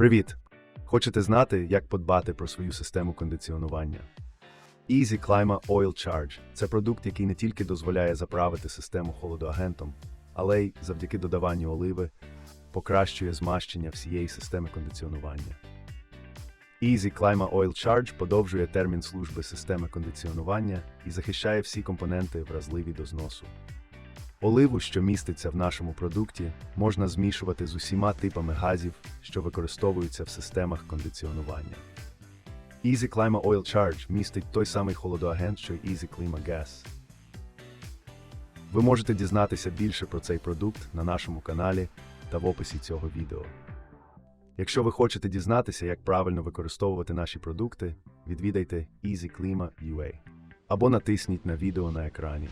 Привіт! Хочете знати, як подбати про свою систему кондиціонування? Easy Clima Oil Charge це продукт, який не тільки дозволяє заправити систему холодоагентом, але й завдяки додаванню оливи покращує змащення всієї системи кондиціонування. Easy Clima Oil Charge подовжує термін служби системи кондиціонування і захищає всі компоненти, вразливі до зносу. Оливу, що міститься в нашому продукті, можна змішувати з усіма типами газів, що використовуються в системах кондиціонування. Easy Clima Oil Charge містить той самий холодоагент, що й Easy Clima Gas. Ви можете дізнатися більше про цей продукт на нашому каналі та в описі цього відео. Якщо ви хочете дізнатися, як правильно використовувати наші продукти, відвідайте EasyClima.ua або натисніть на відео на екрані.